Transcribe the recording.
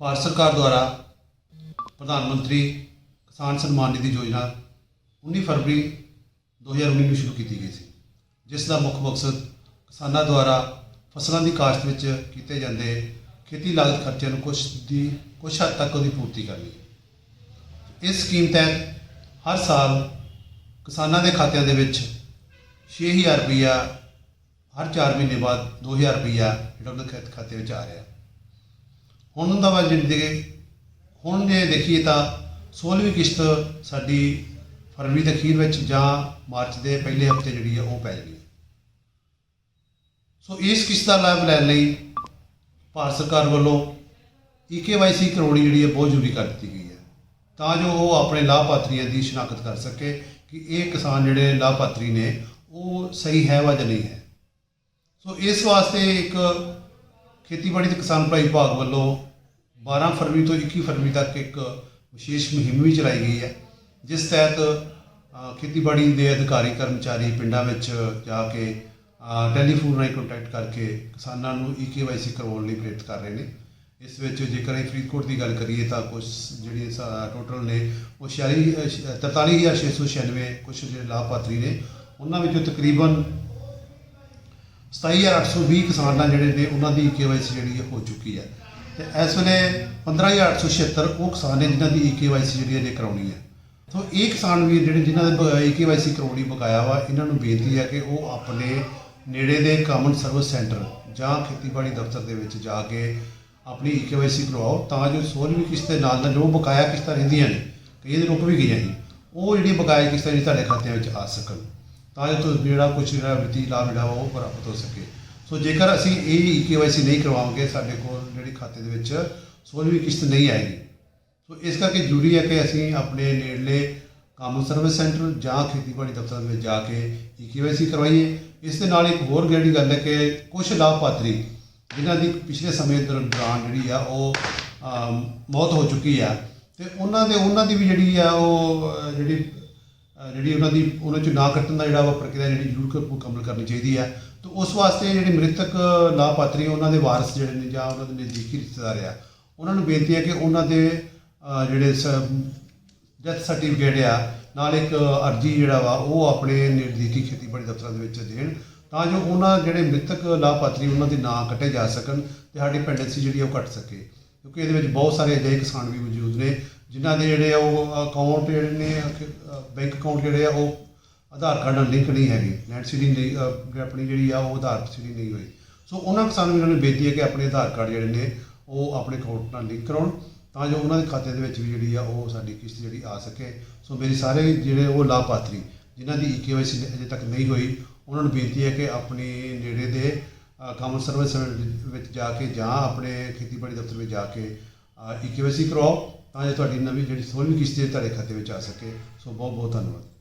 ਭਾਰਤ ਸਰਕਾਰ ਦੁਆਰਾ ਪ੍ਰਧਾਨ ਮੰਤਰੀ ਕਿਸਾਨ ਸਨਮਾਨ ਨਿਧੀ ਯੋਜਨਾ 19 ਫਰਵਰੀ 2019 ਨੂੰ ਸ਼ੁਰੂ ਕੀਤੀ ਗਈ ਸੀ, ਜਿਸ ਦਾ ਮੁੱਖ ਮਕਸਦ ਕਿਸਾਨਾਂ ਦੁਆਰਾ ਫਸਲਾਂ ਦੀ ਕਾਸ਼ਤ ਵਿੱਚ ਕੀਤੇ ਜਾਂਦੇ ਖੇਤੀ ਲਾਗਤ ਖਰਚਿਆਂ ਨੂੰ ਕੁਝ ਦੀ ਕੁਝ ਹੱਦ ਤੱਕ ਉਹਦੀ ਪੂਰਤੀ ਕਰਨੀ ਹੈ। ਇਸ ਸਕੀਮ ਤਹਿਤ ਹਰ ਸਾਲ ਕਿਸਾਨਾਂ ਦੇ ਖਾਤਿਆਂ ਦੇ ਵਿੱਚ 6000 ਰੁਪਈਆ ਹਰ 4 ਮਹੀਨੇ ਬਾਅਦ 2000 ਰੁਪਈਆ ਜਿਹੜਾ ਉਹਨਾਂ ਦੇ ਖਾਤੇ ਵਿੱਚ ਆ ਰਿਹਾ ਹੁਣ ਦਾ ਵਾ ਜਿੰਦਗੀ ਹੁਣ ਜੇ ਦੇਖੀਏ ਤਾਂ 16ਵੀਂ ਕਿਸ਼ਤ ਸਾਡੀ ਫਰਵਰੀ ਦੇ ਅਖੀਰ ਵਿੱਚ ਜਾਂ ਮਾਰਚ ਦੇ ਪਹਿਲੇ ਹਫ਼ਤੇ ਜਿਹੜੀ ਹੈ ਉਹ ਪੈ ਜਾਣੀ ਸੋ ਇਸ ਕਿਸ਼ਤ ਦਾ ਲਾਭ ਲੈਣ ਲਈ ਭਾਰਤ ਸਰਕਾਰ ਵੱਲੋਂ ਈਕੇਵਾਈਸੀ ਕਰਵਾਉਣੀ ਜਿਹੜੀ ਹੈ ਬਹੁਤ ਜ਼ਰੂਰੀ ਕਰ ਦਿੱਤੀ ਗਈ ਹੈ ਤਾਂ ਜੋ ਉਹ ਆਪਣੇ ਲਾਭਪਾਤਰੀਆਂ ਦੀ ਸ਼ਨਾਖਤ ਕਰ ਸਕੇ ਕਿ ਇਹ ਕਿਸਾਨ ਜਿਹੜੇ ਲਾਭਪਾਤਰੀ ਨੇ, ਉਹ ਸਹੀ ਹੈ ਵਾ ਜਾਂ ਨਹੀਂ ਹੈ। ਸੋ ਇਸ ਵਾਸਤੇ ਇੱਕ ਖੇਤੀਬਾੜੀ ਤੇ ਕਿਸਾਨ ਭਲਾਈ ਵਿਭਾਗ ਵੱਲੋਂ 12 ਫਰਵਰੀ ਤੋਂ 21 ਫਰਵਰੀ ਤੱਕ ਇੱਕ ਵਿਸ਼ੇਸ਼ ਮੁਹਿੰਮ ਵੀ ਚਲਾਈ ਗਈ ਹੈ ਜਿਸ ਤਹਿਤ ਖੇਤੀਬਾੜੀ ਦੇ ਅਧਿਕਾਰੀ ਕਰਮਚਾਰੀ ਪਿੰਡਾਂ ਵਿੱਚ ਜਾ ਕੇ ਟੈਲੀਫੋਨ ਰਾਹੀਂ ਕੰਟੈਕਟ ਕਰਕੇ ਕਿਸਾਨਾਂ ਨੂੰ ਈਕੇਵਾਈਸੀ ਕਰਵਾਉਣ ਲਈ ਪ੍ਰੇਰਿਤ ਕਰ ਰਹੇ ਨੇ। ਇਸ ਵਿੱਚ ਜੇਕਰ ਅਸੀਂ ਫਰੀਦਕੋਟ ਦੀ ਗੱਲ ਕਰੀਏ ਤਾਂ ਕੁਝ ਜਿਹੜੀ ਟੋਟਲ ਨੇ ਉਹ 46 ਅ, 43696 ਕੁਝ ਜਿਹੜੇ ਲਾਭਪਾਤਰੀ ਨੇ ਉਹਨਾਂ ਵਿੱਚੋਂ ਤਕਰੀਬਨ 27820 ਕਿਸਾਨਾਂ ਜਿਹੜੇ ਨੇ ਉਹਨਾਂ ਦੀ ਕੇਵਾਈਸੀ ਜਿਹੜੀ ਹੈ ਹੋ ਚੁੱਕੀ ਹੈ। ਤੇ ਇਸ ਵੇਲੇ 15876 ਉਹ ਕਿਸਾਨ ਨੇ ਜਿਨ੍ਹਾਂ ਦੀ ਕੇਵਾਈਸੀ ਜਿਹੜੀ ਹੈ ਜੇ ਕਰਾਉਣੀ ਹੈ। ਸੋ ਇਹ ਕਿਸਾਨ ਵੀਰ ਜਿਹੜੇ ਜਿਨ੍ਹਾਂ ਦੇ ਕੇਵਾਈਸੀ ਕਰਾਉਣੀ ਬਕਾਇਆ ਵਾ, ਇਹਨਾਂ ਨੂੰ ਬੇਨਤੀ ਹੈ ਕਿ ਉਹ ਆਪਣੇ ਨੇੜੇ ਦੇ ਕਾਮਨ ਸਰਵਿਸ ਸੈਂਟਰ ਜਾਂ ਖੇਤੀਬਾੜੀ ਦਫ਼ਤਰ ਦੇ ਵਿੱਚ ਜਾ ਕੇ ਆਪਣੀ ਕੇਵਾਈਸੀ ਕਰਵਾਓ, ਤਾਂ ਜੋ 16ਵੀਂ ਕਿਸ਼ਤ ਦੇ ਨਾਲ ਨਾਲ ਜੋ ਬਕਾਇਆ ਕਿਸ਼ਤਾਂ ਰਹਿੰਦੀਆਂ ਨੇ, ਕਈ ਦਿਨ ਰੁਕ ਵੀ ਗਈਆਂ ਨੇ, ਉਹ ਜਿਹੜੀ ਬਕਾਇਆ ਕਿਸ਼ਤਾਂ ਜਿਹੜੀ ਤੁਹਾਡੇ ਖਾਤਿਆਂ ਵਿੱਚ ਆ ਸਕਣ। ਤਾਂ ਜੋ ਤੁਹਾਨੂੰ ਜਿਹੜਾ ਕੁਝ ਜਿਹੜਾ ਵਿੱਤੀ ਲਾਭ ਜਿਹੜਾ ਵਾ ਉਹ ਪ੍ਰਾਪਤ ਹੋ ਸਕੇ। ਸੋ ਜੇਕਰ ਅਸੀਂ ਇਹ ਕੇਵਾਈਸੀ ਨਹੀਂ ਕਰਵਾਵਾਂਗੇ ਸਾਡੇ ਕੋਲ ਜਿਹੜੀ ਖਾਤੇ ਦੇ ਵਿੱਚ 16ਵੀਂ ਕਿਸ਼ਤ ਨਹੀਂ ਆਏਗੀ। ਸੋ ਇਸ ਕਰਕੇ ਜ਼ਰੂਰੀ ਹੈ ਕਿ ਅਸੀਂ ਆਪਣੇ ਨੇੜਲੇ ਕਾਮਨ ਸਰਵਿਸ ਸੈਂਟਰ ਜਾਂ ਖੇਤੀਬਾੜੀ ਦਫ਼ਤਰ ਦੇ ਵਿੱਚ ਜਾ ਕੇ ਕੇਵਾਈਸੀ ਕਰਵਾਈਏ। ਇਸ ਦੇ ਨਾਲ ਇੱਕ ਹੋਰ ਜਿਹੜੀ ਗੱਲ ਹੈ ਕਿ ਕੁਝ ਲਾਭਪਾਤਰੀ, ਜਿਨ੍ਹਾਂ ਦੀ ਪਿਛਲੇ ਸਮੇਂ ਦਰ- ਦੌਰਾਨ ਜਿਹੜੀ ਆ ਉਹ ਮੌਤ ਹੋ ਚੁੱਕੀ ਆ, ਤੇ ਉਹਨਾਂ ਦੇ, ਉਹਨਾਂ ਦੀ ਵੀ ਜਿਹੜੀ ਆ ਉਹ ਜਿਹੜੀ ਜਿਹੜੀ ਉਹਨਾਂ ਦੀ ਉਹਨਾਂ ਚ ਨਾ ਕੱਟਣ ਦਾ ਜਿਹੜਾ ਵਾ ਪ੍ਰਕਿਰਿਆ ਜਿਹੜੀ ਜ਼ਰੂਰ ਮੁਕੰਮਲ ਕਰਨੀ ਚਾਹੀਦੀ ਹੈ ਤੇ ਉਸ ਵਾਸਤੇ ਜਿਹੜੇ ਮ੍ਰਿਤਕ ਲਾਭਪਾਤਰੀ ਉਹਨਾਂ ਦੇ ਵਾਰਸ ਜਿਹੜੇ ਨੇ ਜਾਂ ਉਹਨਾਂ ਦੇ ਨਜ਼ਦੀਕੀ ਰਿਸ਼ਤੇਦਾਰ ਆ ਉਹਨਾਂ ਨੂੰ ਬੇਨਤੀ ਹੈ ਕਿ ਉਹਨਾਂ ਦੇ ਅ, ਜਿਹੜੇ ਡੈਥ ਸਰਟੀਫਿਕੇਟ ਆ ਨਾਲ ਇੱਕ ਅਰਜੀ ਜਿਹੜਾ ਵਾ ਉਹ ਆਪਣੇ ਨਜ਼ਦੀਕੀ ਖੇਤੀਬਾੜੀ ਦਫ਼ਤਰਾਂ ਦੇ ਵਿੱਚ ਦੇਣ ਤਾਂ ਜੋ ਉਹਨਾਂ ਜਿਹੜੇ ਮ੍ਰਿਤਕ ਲਾਭਪਾਤਰੀ ਉਹਨਾਂ ਦੇ ਨਾਂ ਕੱਟੇ ਜਾ ਸਕਣ ਤੇ ਸਾਡੀ ਪੈਂਡੈਂਸੀ ਜਿਹੜੀ ਆ ਉਹ ਘਟ ਸਕੇ। ਕਿਉਂਕਿ ਇਹਦੇ ਵਿੱਚ ਬਹੁਤ ਸਾਰੇ ਅਜਿਹੇ ਕਿਸਾਨ ਵੀ ਮੌਜੂਦ ਨੇ ਜਿਨ੍ਹਾਂ ਦੇ ਜਿਹੜੇ ਆ ਉਹ ਅਕਾਊਂਟ ਜਿਹੜੇ ਨੇ ਬੈਂਕ ਅਕਾਊਂਟ ਜਿਹੜੇ ਆ, ਉਹ ਆਧਾਰ ਕਾਰਡ ਨਾਲ ਲਿੰਕ ਨਹੀਂ ਹੈਗੇ। ਨੈਟ ਸੀਡਿੰਗ ਨਹੀਂ ਆਪਣੀ ਜਿਹੜੀ ਆ, ਉਹ ਆਧਾਰ ਸੀਡਿੰਗ ਨਹੀਂ ਹੋਈ। ਸੋ ਉਹਨਾਂ ਕਿਸਾਨਾਂ ਨੂੰ ਬੇਨਤੀ ਹੈ ਕਿ ਆਪਣੇ ਆਧਾਰ ਕਾਰਡ ਜਿਹੜੇ ਨੇ, ਉਹ ਆਪਣੇ ਅਕਾਊਂਟ ਨਾਲ ਲਿੰਕ ਕਰਾਉਣ, ਤਾਂ ਜੋ ਉਹਨਾਂ ਦੇ ਖਾਤੇ ਦੇ ਵਿੱਚ ਵੀ ਜਿਹੜੀ ਆ, ਉਹ ਸਾਡੀ ਕਿਸ਼ਤ ਜਿਹੜੀ ਆ ਸਕੇ। ਸੋ ਮੇਰੀ ਸਾਰੇ ਜਿਹੜੇ ਉਹ ਲਾਭਪਾਤਰੀ, ਜਿਨ੍ਹਾਂ ਦੀ ਕੇਵਾਈਸੀ ਅਜੇ ਤੱਕ ਨਹੀਂ ਹੋਈ, ਉਹਨਾਂ ਨੂੰ ਬੇਨਤੀ ਹੈ ਕਿ ਆਪਣੀ ਨੇੜੇ ਦੇ ਕਾਮਨ ਸਰਵਿਸ ਵਿੱਚ ਜਾ ਕੇ ਜਾਂ ਆਪਣੇ ਖੇਤੀਬਾੜੀ ਦਫ਼ਤਰ ਵਿੱਚ ਜਾ ਕੇ ਕੇਵਾਈਸੀ ਕਰਵਾਓ। ਤਾਂ ਜੋ ਤੁਹਾਡੀ ਨਵੀਂ ਜਿਹੜੀ 16ਵੀਂ ਕਿਸ਼ਤੀ ਤੁਹਾਡੇ ਖਾਤੇ ਵਿੱਚ ਆ ਸਕੇ। ਸੋ ਬਹੁਤ ਬਹੁਤ ਧੰਨਵਾਦ।